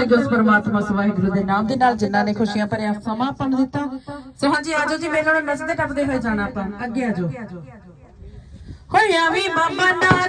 ਤੇ ਉਸ ਪਰਮਾਤਮਾ, ਸਵਾਹਿਗੁਰੂ ਦੇ ਨਾਮ ਦੇ ਨਾਲ ਜਿਨ੍ਹਾਂ ਨੇ ਖੁਸ਼ੀਆਂ ਭਰਿਆ ਸਮਾਂ ਆਪਾਂ ਦਿੱਤਾ। ਸੋ ਹਾਂਜੀ ਆਜੋ ਜੀ ਮੇਰੇ ਨਾਲ ਨੱਚਦੇ ਟੱਪਦੇ ਹੋਏ ਜਾਣਾ ਆਪਾਂ। ਅੱਗੇ ਆਜੋ ਹੋਇਆ ਵੀ ਬਾਬਾ ਨਾ